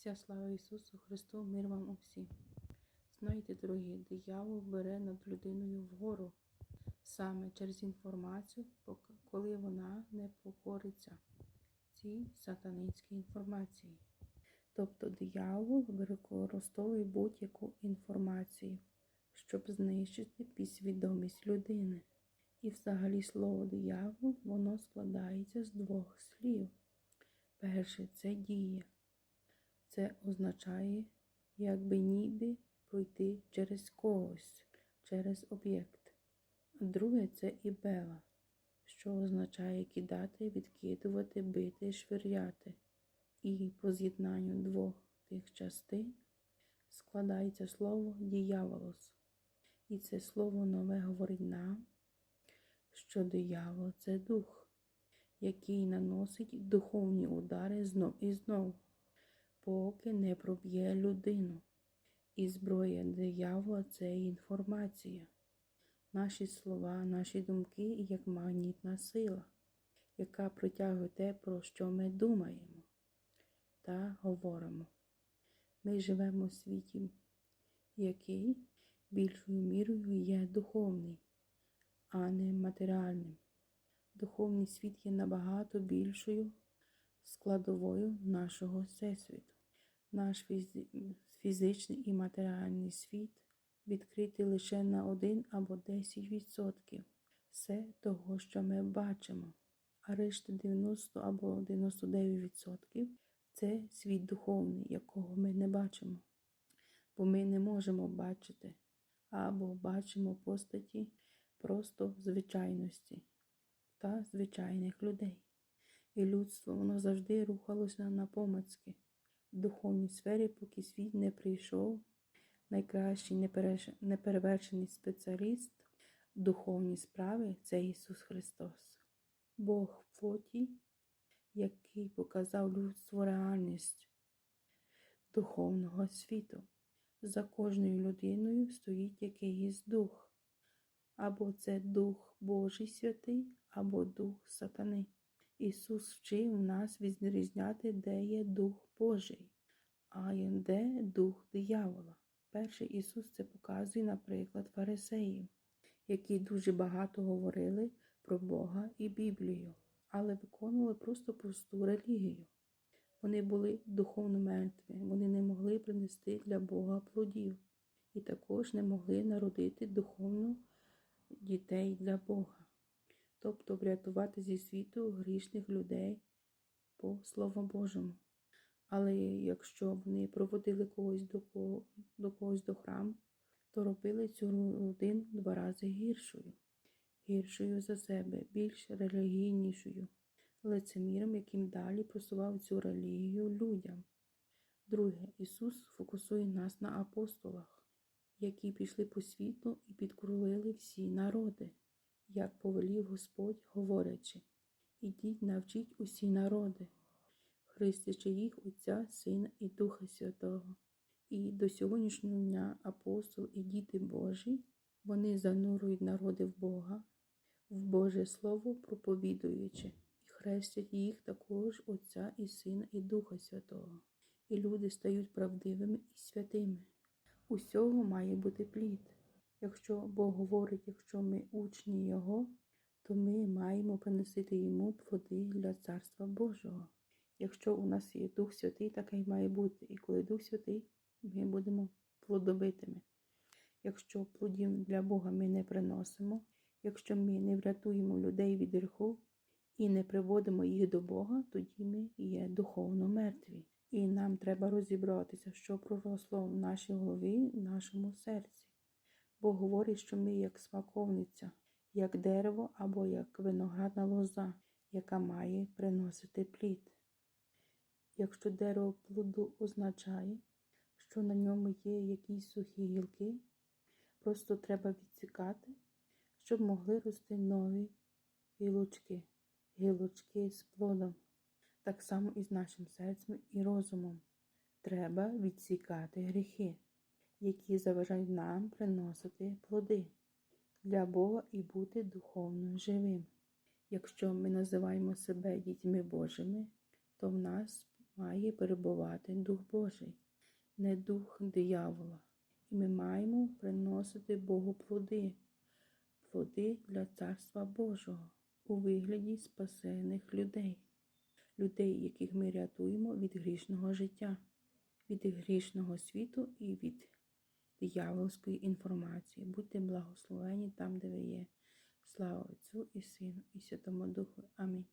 Вся слава Ісусу Христу, мир вам усім. Знаєте, дорогі, диявол бере над людиною вгору саме через інформацію, коли вона не покориться цій сатанинській інформації. Тобто диявол використовує будь-яку інформацію, щоб знищити підсвідомість людини. І взагалі слово диявол, воно складається з двох слів. Перше це дія. Це означає, якби ніби пройти через когось, через об'єкт. Друге це ібела, що означає кидати, відкидувати, бити, швиряти. І по з'єднанню двох тих частин складається слово діяволос. І це слово нове говорить нам, що диявол це дух, який наносить духовні удари знов і знов поки не проб'є людину. І зброя диявола це інформація. Наші слова, наші думки як магнітна сила, яка притягує те, про що ми думаємо та говоримо. Ми живемо в світі, який більшою мірою є духовний, а не матеріальним. Духовний світ є набагато більшою складовою нашого всесвіту. Наш фізичний і матеріальний світ відкритий лише на 1 або 10% все того, що ми бачимо, а решта 90 або 99% це світ духовний, якого ми не бачимо. Бо ми не можемо бачити або бачимо постаті просто звичайності та звичайних людей. І людство воно завжди рухалося на помацки в духовній сфері, поки світ не прийшов найкращий неперевершений спеціаліст в духовній справі це Ісус Христос, Бог в плоті, який показав людству реальність духовного світу. За кожною людиною стоїть якийсь дух. Або це Дух Божий святий, або Дух Сатани. Ісус вчив нас відрізняти, де є Дух Божий, а де Дух диявола. Перший Ісус це показує, наприклад, фарисеїв, які дуже багато говорили про Бога і Біблію, але виконували просто просту релігію. Вони були духовно мертві, вони не могли принести для Бога плодів і також не могли народити духовно дітей для Бога, тобто врятувати зі світу грішних людей по Слову Божому. Але якщо вони проводили когось до, ко- до когось до храму, то робили цю людину два рази гіршою, гіршою за себе, більш релігійнішою, лицеміром, яким далі просував цю релігію людям. Друге, Ісус фокусує нас на апостолах, які пішли по світу і підкрулили всі народи, як повелів Господь, говорячи: Ідіть, навчіть усі народи, хрестячи їх Отця, Сина і Духа Святого. І до сьогоднішнього дня апостол і діти Божі, вони занурують народи в Бога, в Боже Слово проповідуючи, і хрестять їх також Отця і Сина і Духа Святого. І люди стають правдивими і святими. Усього має бути плід. Якщо Бог говорить, якщо ми учні Його, то ми маємо приносити йому плоди для Царства Божого. Якщо у нас є Дух Святий, таке й має бути. І коли Дух Святий, ми будемо плодовитими. Якщо плодів для Бога ми не приносимо, якщо ми не врятуємо людей від гріху і не приводимо їх до Бога, тоді ми є духовно мертві. І нам треба розібратися, що проросло в нашій голові, в нашому серці. Бог говорить, що ми як смаковниця, як дерево або як виноградна лоза, яка має приносити плід. Якщо дерево плоду означає, що на ньому є якісь сухі гілки, просто треба відсікати, щоб могли рости нові гілочки, гілочки з плодом. Так само і з нашим серцем і розумом. Треба відсікати гріхи, які заважають нам приносити плоди для Бога і бути духовно живим. Якщо ми називаємо себе дітьми Божими, то в нас має перебувати Дух Божий, не дух диявола. І ми маємо приносити Богу плоди, плоди для Царства Божого у вигляді спасених людей, людей, яких ми рятуємо від грішного життя, від грішного світу і від диявольської інформації. Будьте благословені там, де ви є. Слава Отцю і Сину, і Святому Духу. Амінь.